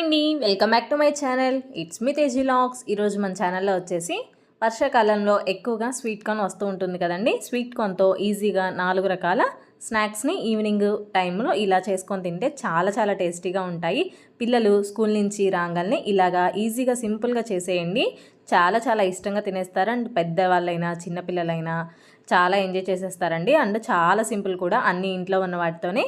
అండి welcome back to my channel. It's me Teji lax ఈరోజు మన ఛానల్లో వచ్చేసి వర్షాకాలంలో ఎక్కువగా స్వీట్ కార్న్ వస్తూ ఉంటుంది కదండి. స్వీట్ కార్న్తో ఈజీగా నాలుగు రకాల స్నాక్స్ని ఈవినింగ్ టైంలో ఇలా చేసుకొని తింటే చాలా చాలా టేస్టీగా ఉంటాయి. పిల్లలు స్కూల్ నుంచి రాగానే ఇలాగా ఈజీగా సింపుల్గా చేసేయండి. చాలా చాలా ఇష్టంగా తినేస్తారు. అండ్ పెద్దవాళ్ళైనా చిన్నపిల్లలైనా చాలా ఎంజాయ్ చేసేస్తారండి. అండ్ చాలా సింపుల్ కూడా అన్ని ఇంట్లో ఉన్న వాటితోనే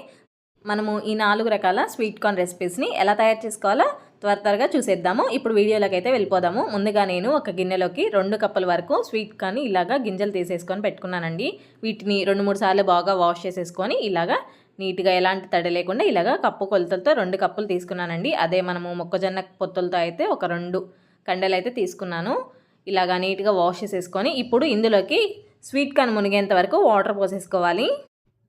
మనము ఈ నాలుగు రకాల స్వీట్ కార్న్ రెసిపీస్ని ఎలా తయారు చేసుకోవాలో త్వర త్వరగా చూసేద్దాము. ఇప్పుడు వీడియోలోకి అయితే వెళ్ళిపోదాము. ముందుగా నేను ఒక గిన్నెలోకి రెండు కప్పుల వరకు స్వీట్ కార్న్ ఇలాగా గింజలు తీసేసుకొని పెట్టుకున్నానండి. వీటిని రెండు మూడు సార్లు బాగా వాష్ చేసేసుకొని ఇలాగా నీట్గా ఎలాంటి తడి లేకుండా ఇలాగా కప్పు కొలతలతో రెండు కప్పులు తీసుకున్నానండి. అదే మనము మొక్కజొన్న పొత్తులతో అయితే ఒక రెండు కండలు అయితే తీసుకున్నాను. ఇలాగా నీట్గా వాష్ చేసేసుకొని ఇప్పుడు ఇందులోకి స్వీట్ కార్న్ మునిగేంత వరకు వాటర్ పోసేసుకోవాలి.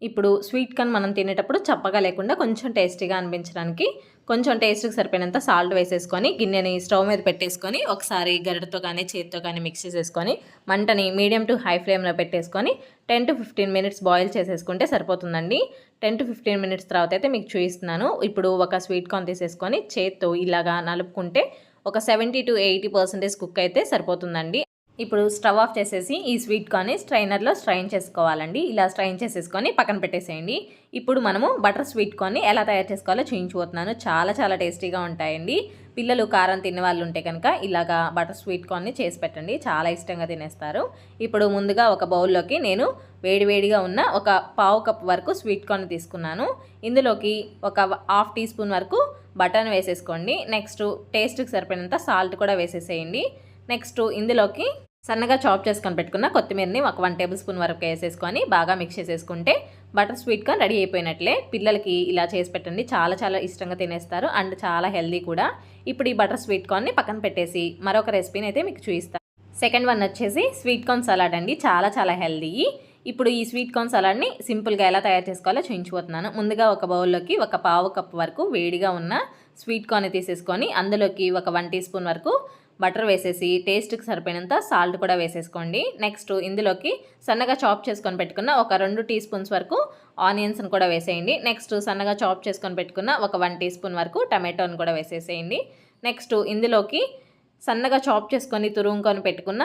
ఇప్పుడు స్వీట్ కార్న్ మనం తినేటప్పుడు చప్పగా లేకుండా కొంచెం టేస్టీగా అనిపించడానికి కొంచెం టేస్ట్కి సరిపోయినంత సాల్ట్ వేసేసుకొని గిన్నెని స్టవ్ మీద పెట్టేసుకొని ఒకసారి గరిటతో కానీ చేతితో కానీ మిక్స్ చేసేసుకొని మంటని మీడియం టు హై ఫ్లేమ్లో పెట్టేసుకొని ten to fifteen minutes boil చేసేసుకుంటే సరిపోతుందండి. టెన్ టు ఫిఫ్టీన్ మినిట్స్ తర్వాత అయితే మీకు చూపిస్తున్నాను. ఇప్పుడు ఒక స్వీట్ కార్న్ తీసేసుకొని చేత్తో ఇలాగా నలుపుకుంటే ఒక seventy to eighty percentage cook అయితే సరిపోతుందండి. ఇప్పుడు స్టవ్ ఆఫ్ చేసేసి ఈ స్వీట్ కార్న్ని స్ట్రైనర్లో స్ట్రైన్ చేసుకోవాలండి. ఇలా స్ట్రైన్ చేసేసుకొని పక్కన పెట్టేసేయండి. ఇప్పుడు మనము బటర్ స్వీట్ కార్న్ని ఎలా తయారు చేసుకోవాలో చూయించిపోతున్నాను చాలా చాలా టేస్టీగా ఉంటాయండి. పిల్లలు కారం తినే వాళ్ళు ఉంటే కనుక ఇలాగా బటర్ స్వీట్ కార్న్ని చేసి పెట్టండి. చాలా ఇష్టంగా తినేస్తారు. ఇప్పుడు ముందుగా ఒక బౌల్లోకి నేను వేడివేడిగా ఉన్న ఒక పావు కప్ వరకు స్వీట్ కార్న్ తీసుకున్నాను. ఇందులోకి ఒక హాఫ్ టీ స్పూన్ వరకు బటర్ని వేసేసుకోండి. నెక్స్ట్ టేస్ట్కి సరిపోయినంత సాల్ట్ కూడా వేసేసేయండి. నెక్స్ట్ ఇందులోకి సన్నగా చాప్ చేసుకొని పెట్టుకున్న కొత్తిమీరని ఒక వన్ టేబుల్ స్పూన్ వరకు వేసేసుకొని బాగా మిక్స్ చేసేసుకుంటే బటర్ స్వీట్ కార్న్ రెడీ అయిపోయినట్లే. పిల్లలకి ఇలా చేసి పెట్టండి. చాలా చాలా ఇష్టంగా తినేస్తారు అండ్ చాలా హెల్దీ కూడా. ఇప్పుడు ఈ బటర్ స్వీట్ కార్న్ని పక్కన పెట్టేసి మరొక రెసిపీని అయితే మీకు చూపిస్తాను సెకండ్ వన్ వచ్చేసి స్వీట్ కార్న్ సలాడ్ అండి. చాలా చాలా హెల్దీ. ఇప్పుడు ఈ స్వీట్ కార్న్ సలాడ్ని సింపుల్గా ఎలా తయారు చేసుకోవాలో చూపించిపోతున్నాను ముందుగా ఒక బౌల్లోకి ఒక పావు కప్ వరకు వేడిగా ఉన్న స్వీట్ కార్న్ తీసేసుకొని అందులోకి ఒక వన్ టీ స్పూన్ వరకు బటర్ వేసేసి టేస్ట్కి సరిపోయినంత సాల్ట్ కూడా వేసేసుకోండి. నెక్స్ట్ ఇందులోకి సన్నగా చాప్ చేసుకొని పెట్టుకున్న ఒక రెండు టీ స్పూన్స్ వరకు ఆనియన్స్ని కూడా వేసేయండి. నెక్స్ట్ సన్నగా చాప్ చేసుకొని పెట్టుకున్న ఒక వన్ టీ స్పూన్ వరకు టమాటోని కూడా వేసేసేయండి. నెక్స్ట్ ఇందులోకి సన్నగా చాప్ చేసుకొని తురుముకొని పెట్టుకున్న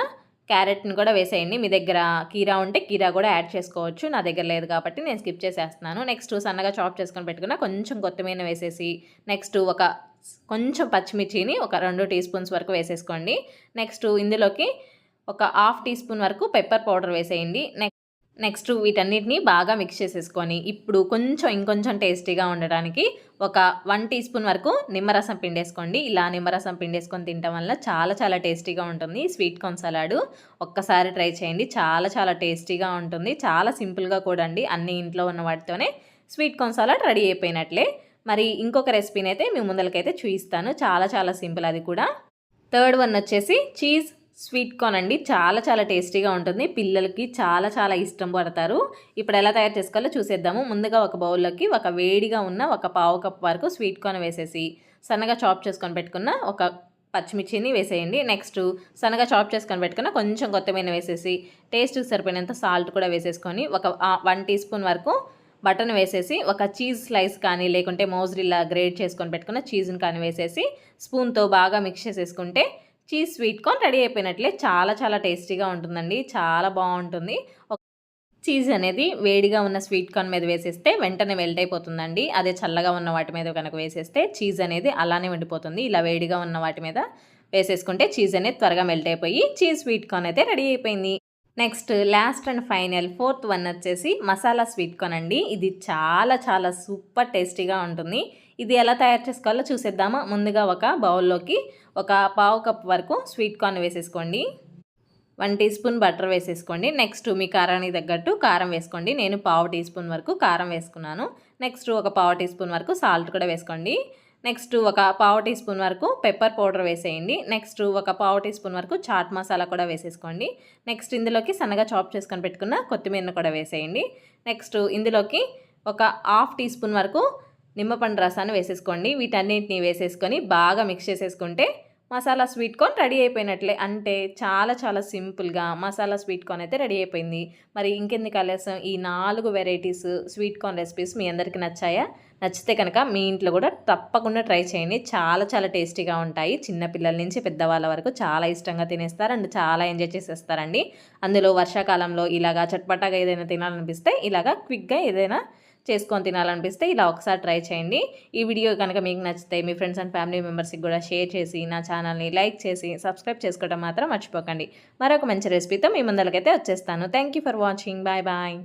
క్యారెట్ని కూడా వేసేయండి. మీ దగ్గర కీరా ఉంటే కీరా కూడా యాడ్ చేసుకోవచ్చు. నా దగ్గర లేదు కాబట్టి నేను స్కిప్ చేసేస్తున్నాను. నెక్స్ట్ సన్నగా చాప్ చేసుకొని పెట్టుకున్న కొంచెం కొత్తిమీర వేసేసి నెక్స్ట్ ఒక కొంచెం పచ్చిమిర్చిని ఒక రెండు టీ స్పూన్స్ వరకు వేసేసుకోండి. నెక్స్ట్ ఇందులోకి ఒక హాఫ్ టీ స్పూన్ వరకు పెప్పర్ పౌడర్ వేసేయండి. నెక్స్ట్ నెక్స్ట్ వీటన్నిటిని బాగా మిక్స్ చేసేసుకొని ఇప్పుడు కొంచెం ఇంకొంచెం టేస్టీగా ఉండడానికి ఒక వన్ టీ స్పూన్ వరకు నిమ్మరసం పిండేసుకోండి. ఇలా నిమ్మరసం పిండేసుకొని తినడం వల్ల చాలా చాలా టేస్టీగా ఉంటుంది. స్వీట్ కార్న్ సలాడు ఒక్కసారి ట్రై చేయండి. చాలా చాలా టేస్టీగా ఉంటుంది. చాలా సింపుల్గా కూడా అండి అన్ని ఇంట్లో ఉన్న వాటితోనే స్వీట్ కార్న్ సలాడ్ రెడీ అయిపోయినట్లే. మరి ఇంకొక రెసిపీని అయితే మీ ముందరకైతే చూపిస్తాను. చాలా చాలా సింపుల్ అది కూడా. థర్డ్ వన్ వచ్చేసి చీజ్ స్వీట్ కార్న్ అండి. చాలా చాలా టేస్టీగా ఉంటుంది. పిల్లలకి చాలా చాలా ఇష్టం పడతారు. ఇప్పుడు ఎలా తయారు చేసుకోవాలో చూసేద్దాము. ముందుగా ఒక బౌల్లోకి ఒక వేడిగా ఉన్న ఒక పావు కప్ వరకు స్వీట్ కార్న్ వేసేసి సన్నగా చాప్ చేసుకొని పెట్టుకున్న ఒక పచ్చిమిర్చిని వేసేయండి. నెక్స్ట్ సన్నగా చాప్ చేసుకొని పెట్టుకున్న కొంచెం కొత్తమైన వేసేసి టేస్ట్కి సరిపోయినంత సాల్ట్ కూడా వేసేసుకొని ఒక వన్ టీ స్పూన్ వరకు బటన్ వేసేసి ఒక చీజ్ స్లైస్ కానీ లేకుంటే మోజ్రిల్లా గ్రేడ్ చేసుకొని పెట్టుకున్న చీజ్ని కానీ వేసేసి స్పూన్తో బాగా మిక్స్ చేసేసుకుంటే చీజ్ స్వీట్ కార్న్ రెడీ అయిపోయినట్లే. చాలా చాలా టేస్టీగా ఉంటుందండి. చాలా బాగుంటుంది. చీజ్ అనేది వేడిగా ఉన్న స్వీట్ కార్న్ మీద వేసేస్తే వెంటనే మెల్ట్ అయిపోతుందండి. అదే చల్లగా ఉన్న వాటి మీద కనుక వేసేస్తే చీజ్ అనేది అలానే ఉండిపోతుంది. ఇలా వేడిగా ఉన్న వాటి మీద వేసేసుకుంటే చీజ్ అనేది త్వరగా మెల్ట్ అయిపోయి చీజ్ స్వీట్ కార్న్ అయితే రెడీ అయిపోయింది. Next last and final fourth one వచ్చేసి మసాలా స్వీట్ కార్న్ అండి ఇది చాలా చాలా సూపర్ టేస్టీగా ఉంటుంది. ఇది ఎలా తయారు చేసుకోవాలో చూసేద్దామా? ముందుగా ఒక బౌల్లోకి ఒక పావు కప్ వరకు స్వీట్ కార్న్ వేసేసుకోండి. వన్ టీ స్పూన్ బటర్ వేసేసుకోండి. నెక్స్ట్ మీ కారానికి తగ్గట్టు కారం వేసుకోండి. నేను పావు టీ స్పూన్ వరకు కారం వేసుకున్నాను. నెక్స్ట్ ఒక పావు టీ స్పూన్ వరకు సాల్ట్ కూడా వేసుకోండి. నెక్స్ట్ ఒక పావు టీ స్పూన్ వరకు పెప్పర్ పౌడర్ వేసేయండి. నెక్స్ట్ ఒక పావు టీ స్పూన్ వరకు చాట్ మసాలా కూడా వేసేసుకోండి. నెక్స్ట్ ఇందులోకి సన్నగా చాప్ చేసుకొని పెట్టుకున్న కొత్తిమీరను కూడా వేసేయండి. నెక్స్ట్ ఇందులోకి ఒక హాఫ్ టీ స్పూన్ వరకు నిమ్మపండు రసాన్ని వేసేసుకోండి. వీటన్నిటిని వేసేసుకొని బాగా మిక్స్ చేసేసుకుంటే మసాలా స్వీట్ కార్న్ రెడీ అయిపోయినట్లే. అంటే చాలా చాలా సింపుల్గా మసాలా స్వీట్ కార్న్ అయితే రెడీ అయిపోయింది. మరి ఇంకెందుకు ఆలస్యం? ఈ నాలుగు వెరైటీస్ స్వీట్ కార్న్ రెసిపీస్ మీ అందరికీ నచ్చాయా? నచ్చితే కనుక మీ ఇంట్లో కూడా తప్పకుండా ట్రై చేయండి. చాలా చాలా టేస్టీగా ఉంటాయి. చిన్నపిల్లల నుంచి పెద్దవాళ్ళ వరకు చాలా ఇష్టంగా తినేస్తారు అండ్ చాలా ఎంజాయ్ చేసేస్తారండి. అందులో వర్షాకాలంలో ఇలాగా చట్పటాగా ఏదైనా తినాలనిపిస్తే ఇలాగా క్విక్గా ఏదైనా చేసుకొని తినాలనిపిస్తే ఇలా ఒకసారి ట్రై చేయండి. ఈ వీడియో కనుక మీకు నచ్చితే మీ ఫ్రెండ్స్ అండ్ ఫ్యామిలీ మెంబర్స్కి కూడా షేర్ చేసి నా ఛానల్ని లైక్ చేసి సబ్స్క్రైబ్ చేసుకోవడం మాత్రం మర్చిపోకండి. మరొక మంచి రెసిపీతో మీ ముందరకైతే వచ్చేస్తాను. Thank you for watching. Bye bye.